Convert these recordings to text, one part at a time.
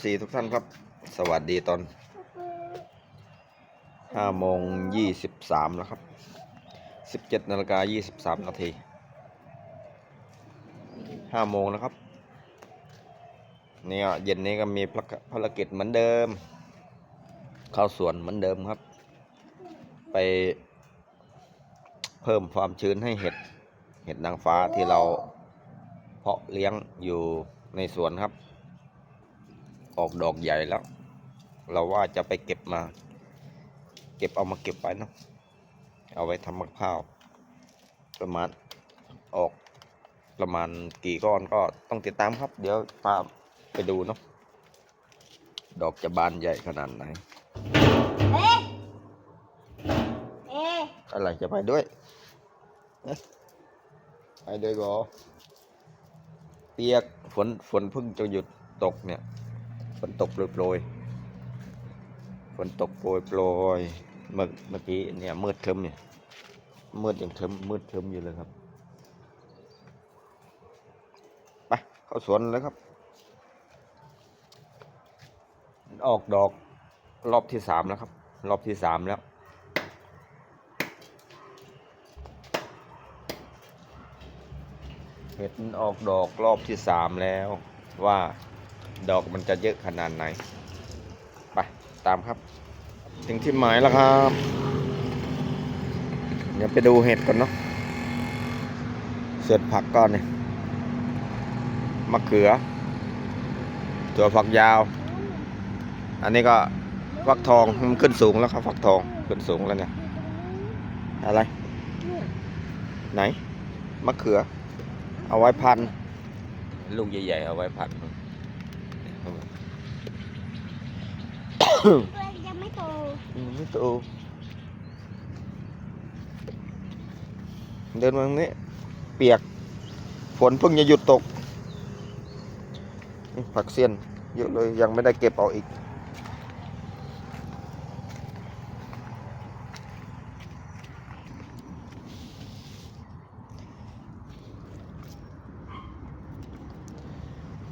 FC ทุกท่านครับ สวัสดีตอน5โมง23แล้วครับ 17นาฬิกา23นาที5โมงนะครับเนี่ยเย็นนี้ก็มีภารกิจเหมือนเดิม เข้าสวนเหมือนเดิมครับ ไปเพิ่มความชื้นให้เห็ด เห็ดนางฟ้าที่เราเพาะเลี้ยงอยู่ในสวนครับ ออกดอกใหญ่แล้ว เราว่าจะไปเก็บมา เก็บเอามาเก็บไว้เนาะเอาไว้ทำมะพร้าวประมาณออกประมาณกี่ก้อนก็ต้องติดตามครับ เดี๋ยวพาไปดูเนาะดอกจะบานใหญ่ขนาดไหนเอ๊ะเอ๊ะอะไรจะไปด้วย ไปด้วยก็เปียกฝนฝนเพิ่งจะหยุดตกเนี่ย ฝนตกโปรยๆฝนตกโปรยโปรยเมื่อเมื่อกี้เนี่ยมืดเทิมเนี่ยมืดอยังเทิมมืดเทิมอยู่เลยครับไปเข้าสวนแล้วครับ ออกดอกรอบที่สามแล้วครับ รอบที่สามแล้วเห็ดออกดอกรอบที่สามแล้วว่า ดอกมันจะเยอะขนาดไหน ไป ตามครับ ถึงที่หมายแล้วครับ เดี๋ยวไปดูเห็ดก่อนเนาะเสร็จผักก่อนเนี่ยมะเขือ ตัวฝักยาว อันนี้ก็ฟักทองมันขึ้นสูงแล้วครับฟักทองขึ้นสูงแล้วเนี่ยอะไร ไหนมะเขือ เอาไว้พันลูกใหญ่ๆเอาไว้พัน ยังไม่โตไม่โต เดินมาตรงนี้ เปียก ฝนเพิ่งจะหยุดตก ผักเสี้ยนเยอะเลยยังไม่ได้เก็บเอาอีก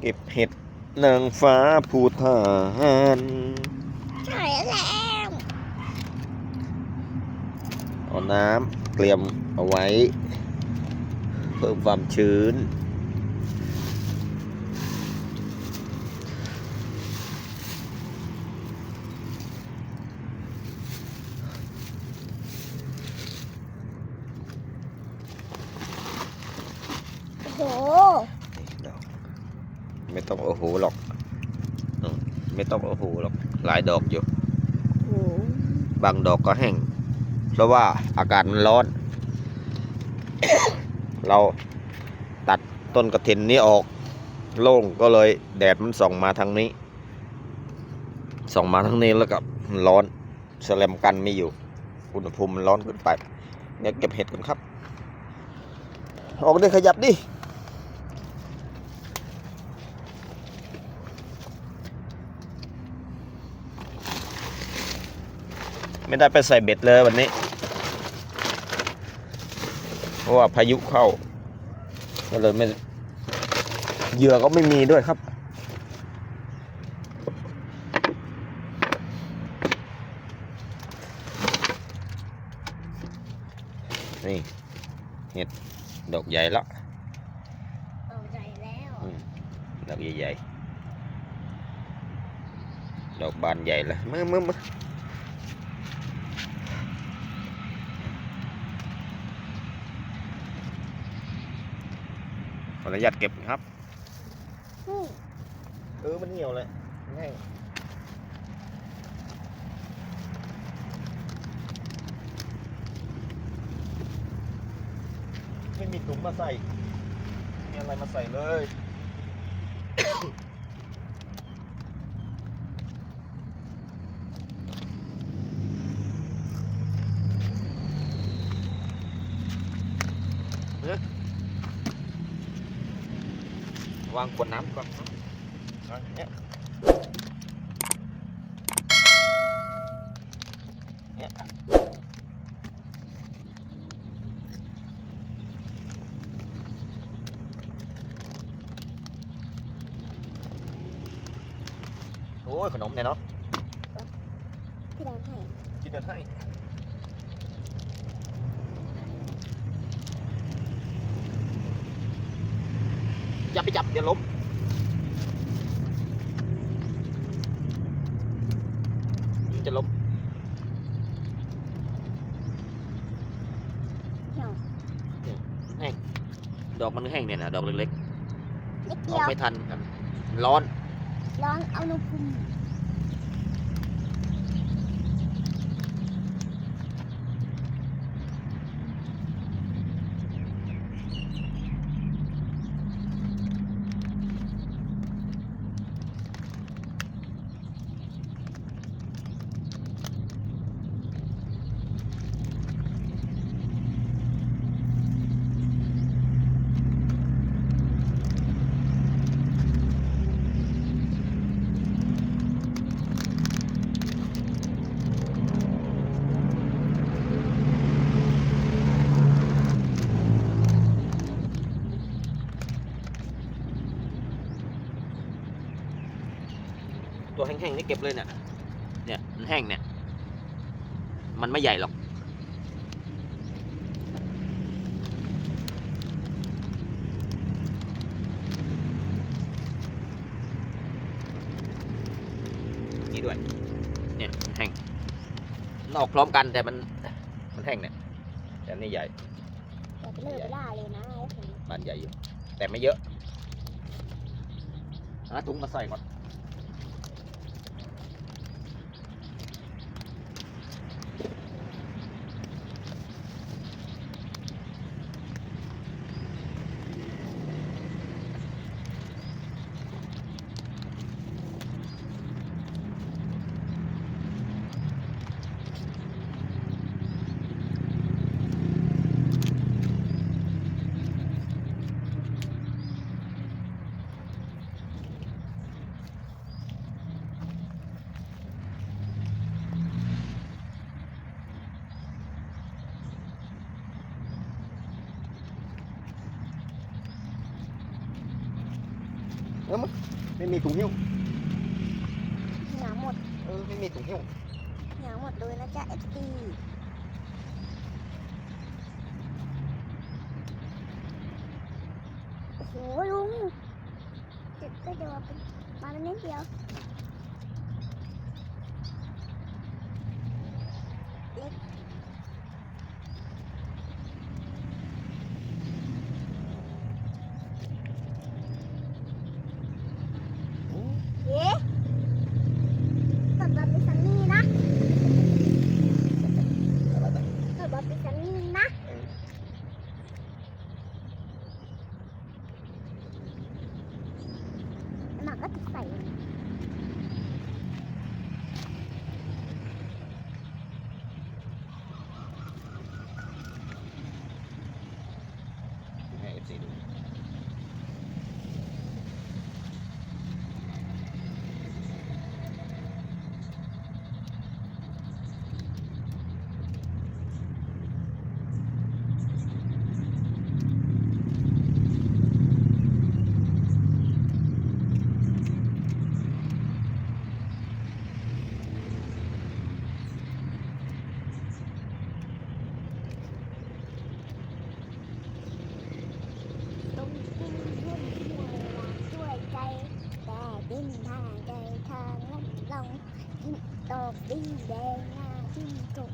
เก็บเห็ด นางฟ้าภูฐานใช่แล้วเอาน้ำเตรียมเอาไว้ เพิ่มความชื้น โอ้โห ดอกไม่ ต้องโอ้โหหรอกอืมไม่ต้องโอ้โหหรอก หลายดอกอยู่โอ้โหบางดอกก็แห้ง เพราะว่าอากาศมันร้อน เราตัดต้นกระถินนี้ออก โล่งก็เลยแดดมันส่องมาทางนี้ ส่องมาทางนี้แล้วก็มันร้อนแสลมกันไม่อยู่อุณหภูมิมันร้อนขึ้นไป เนี่ยเก็บเห็ดกันครับ ออกได้ขยับดิ ไม่ได้ไปใส่เบ็ดเลยวันนี้ เพราะว่าพายุเข้า ก็เลยไม่เหยื่อก็ไม่มีด้วยครับ นี่เห็ดดอกใหญ่แล้วโตใหญ่แล้วอืมดอกใหญ่ๆดอกบานใหญ่เลยมือมือมือ ออนุญาตเก็บครับเออมันเหี่ยวเลยง่ายไม่มีถุงมาใส่ มีอะไรมาใส่เลย วางขวดน้ำก่อนวางอย่างเนี้ยเนี่ยอ้ยขนมเนี่ยเนาะพี่ดาวให้กินเดินให้ อย่าไปจับเดี๋ยวล้มมันจะล้มเหี่ยวแห้งดอกมันแห้งเนี่ยนะดอกเล็กนิดๆอเดีอกยวไม่ทันกันร้อน ร้อนเอาอุณหภูมิ ตัวแห้งๆนี่เก็บเลยเนี่ย เนี่ยมันแห้งเนี่ย มันไม่ใหญ่หรอก นี่ด้วย เนี่ยมันแห้งมันออกพร้อมกันแต่มัน มันแห้งเนี่ย แต่อันนี่ใหญ่อย่าไปเลิกไปล่าเลยนะไอ้ผมมันใหญ่อยู่ แต่ไม่เยอะหาถุงมาใส่ก่อน ม่มีถุงหิ้วหนาหมดเออไม่มีถุงหิ้วหนาหมดเลยนะจ๊ะเอฟซีโอ้โหลุงเจ็บก็เดียวเป็นมาเป็นนิดเดียวเล็กเอ๊ะตัดบาปิซันนี่นะ อะไรต่าง ตัดบาปิซันนี่นะหนักก็ติดใส่เลย ให้เอฟซีดู ต้องกินหุ้นหัวละช่วยใจ แต่ดินทางใจทาง ลัดลงกินดอกดีแดงหน้าจิ้มจุ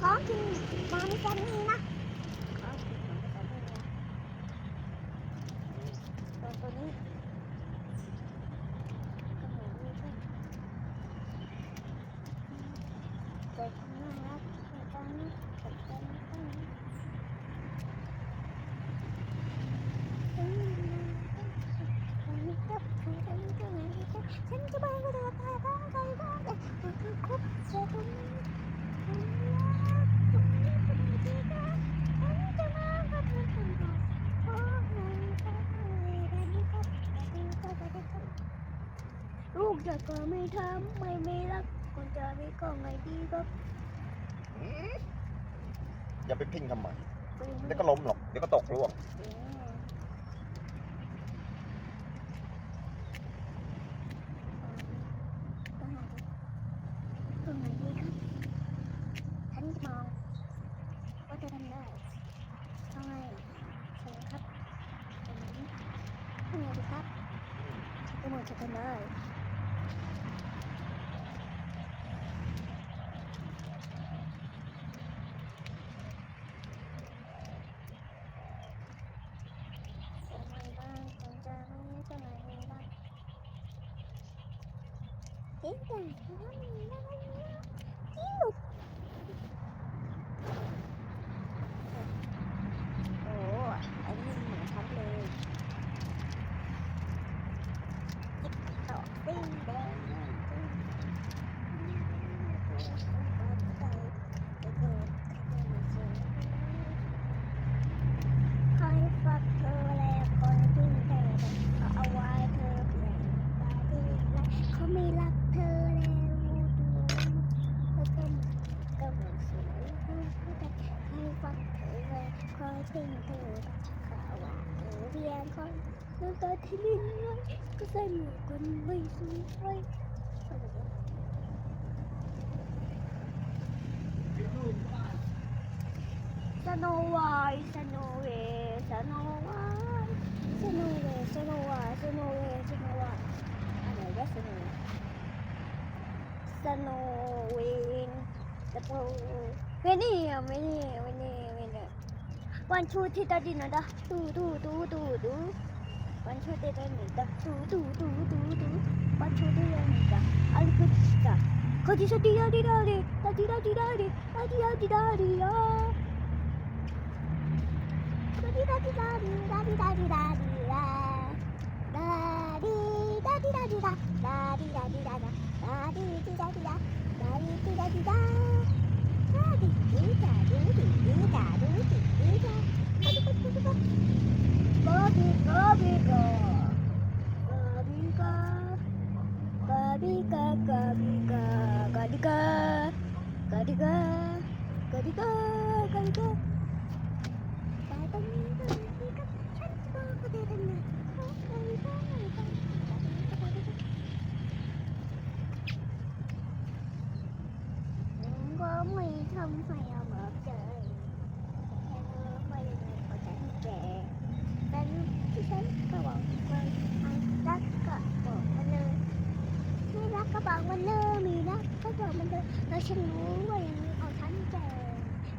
khó khi mà nó จะก็ไม่ทำไม่ไม่รักคนจะไม่ก็ไงดีครับอย่าไปพิงทำไมเดี๋ยวก็ล้มหรอกเดี๋ยวก็ตกร่วงต এই কোনটা ที่ลิ้นไว้ก็ใส่หมวกกันไม่สวยสโนวท์สโนเวสโนวท์สโนเวสโนวท์สโนเวสโนวท์อะไรวะสโนสโนเวนสโนไม่นี่อะไม่นี่ไม่นี่ไม่นี่วันชูที่ตาดินนะตูตูตูตูตูดูดิ 완초대됩니다. 두두두두두. 완초대됩니다. 알고있다. 거기서 디라디라리. 다디라디라리. 다디라디라리야. 다디라디라리. 다디라디라리야. 다디 다디라디라. 다디라디라라. 다디디라디라 다디디라디라 다디디라디디라디디라 บอกมันเลยแล้วฉันรู้ว่าอยังไงเอาฉันเจอ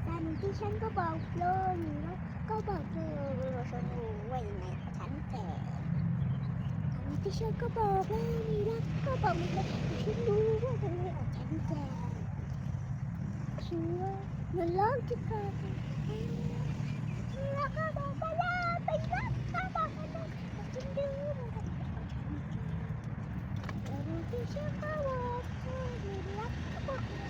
แต่นึ่ที่ฉันก็บอกเลยมีรักก็บอกเลยว่าฉันรู้ว่าอยังไงเอาฉันเจออันที่ฉันก็บอกเลยมีรักก็บอกมันเลยฉันรู้ว่าอยังไงเอาฉันเจอชัวร์มันร้องจะเกิดมีรักก็บอกไปแล้วไปรักก็บอกมันเลยฉันรู้ว่ายังไงเอาฉันเจอแต่ที่ฉันก็บอก fuck?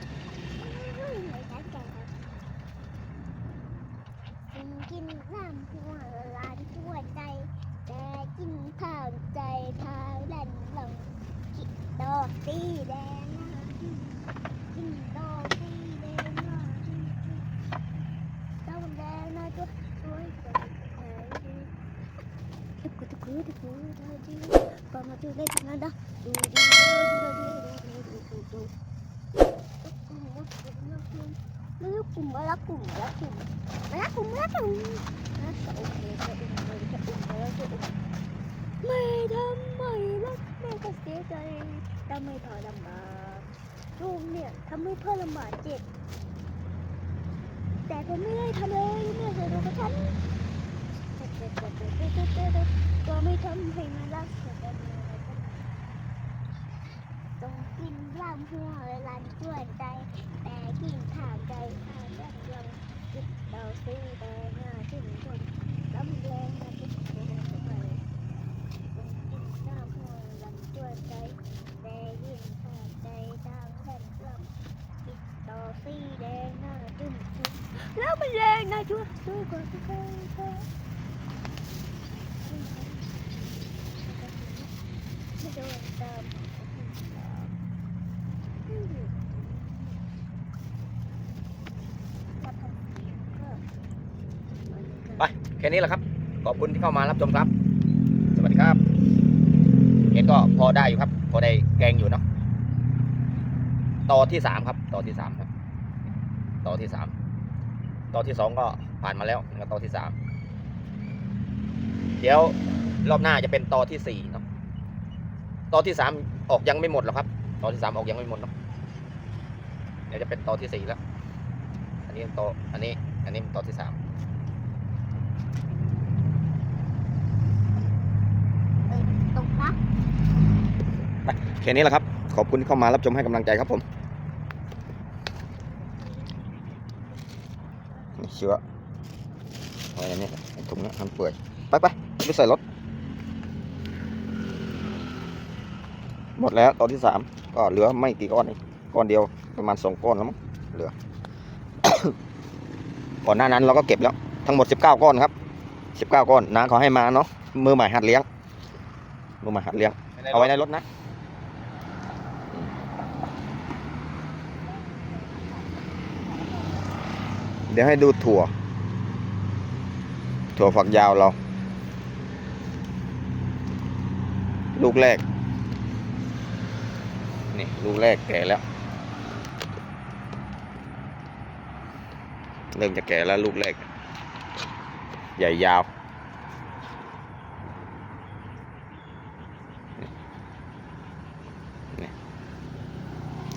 ละกลุ่มละกลุ่มมาละกลุ่มมาละกลุ่มมาละกลุ่มมาละกลุ่มโอเคจะอุ้มเลยจะอุ้มเลยจะอุ้มไม่ทำไม่รักแม่ก็เสียใจทำให้พ่อลำบากลูกเนี่ยทำให้พ่อลำบากเจ็บแต่ผมไม่ได้ทำเลยเมื่อเธอดูกับฉันก็ไม่ทำให้มันรักเธอได้ต้องกินล่ามหัวลันช่วยใจ แต่กินข้าวใจ แต่หน้าที่คนลำแรงมาทุกคนไปต้องกินข้าวหัวลันช่วยใจ แต่ยิ่งข้าวใจทางแผ่นกล้ำคิดต่อสีแดงหน้าจุ่มชุบแล้วมันแรงนะช่วยช่วยกว่าที่เคยเคยไม่โดนตาม แค่นี้แหละครับ ขอบคุณที่เข้ามารับชมครับ สวัสดีครับเห็ดก็พอได้อยู่ครับ พอได้แกงอยู่เนาะต่อที่สามครับ ต่อที่สามครับ ต่อที่สามต่อที่สองก็ผ่านมาแล้วแล้วต่อที่สามเดี๋ยวรอบหน้าจะเป็นต่อที่สี่เนาะต่อที่สามออกยังไม่หมดหรอกครับต่อที่สามออกยังไม่หมดเนาะเดี๋ยวจะเป็นต่อที่สี่แล้ว อันนี้ต่ออันนี้ อันนี้ต่อที่สาม ตกนะ แค่นี้แหละครับ ขอบคุณที่เข้ามารับชมให้กำลังใจครับผมนี่เชื้อเอาไว้นนี้ถุงนี้มันเปื่อยไปไปไปใส่รถ หมดแล้วตอนที่สามก็เหลือไม่กี่ก้อนเองก้อนเดียวประมาณสองก้อนแล้วมั้งเหลือ ก่อนหน้านั้นเราก็เก็บแล้ว ทั้งหมด19ก้าก้อนครับ19ก้อนน้าเขาให้มาเนาะมือใหม่หัดเลี้ยงมือใหม่หัดเลี้ยง เอาไว้ในรถนะ เดี๋ยวให้ดูถั่ว ถั่วฝักยาวเรา ลูกแรก นี่ ลูกแรกแก่แล้ว เริ่มจะแก่แล้วลูกแรก ใหญ่ยาว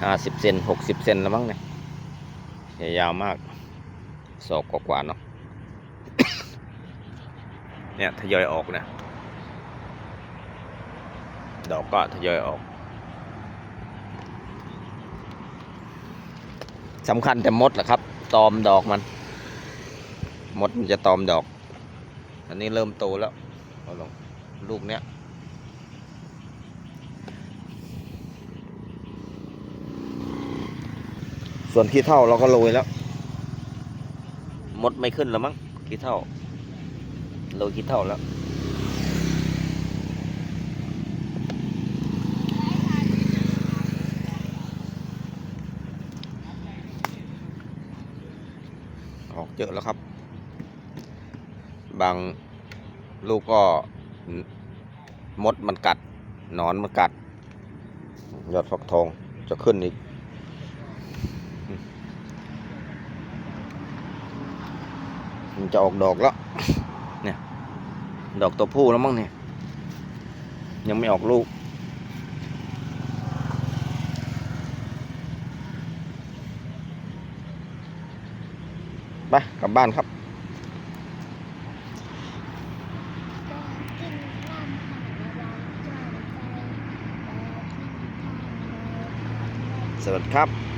ห้าสิบเซนหกสิบเซนแล้วมั้งเนี่ยใหญ่ยาวมาก ศอกกว่าๆเนาะเนี่ยทยอยออกนะดอกก็ทยอยออกสำคัญแต่มดแหละครับ ตอมดอกมัน มดมันจะตอมดอก อันนี้เริ่มโตแล้วเอาลงลูกเนี้ยส่วนขี้เท่าเราก็โรยแล้ว มดไม่ขึ้นแล้วมั้งขี้เท่าโรยขี้เท่าแล้วออกเยอะแล้วครับ บางลูกก็มดมันกัด หนอนมันกัด ยอดฟักทองจะขึ้นอีก มันจะออกดอกแล้ว เนี่ย ดอกตัวผู้แล้วมั้งเนี่ย ยังไม่ออกลูก ไปกลับบ้านครับสวัสดีครับ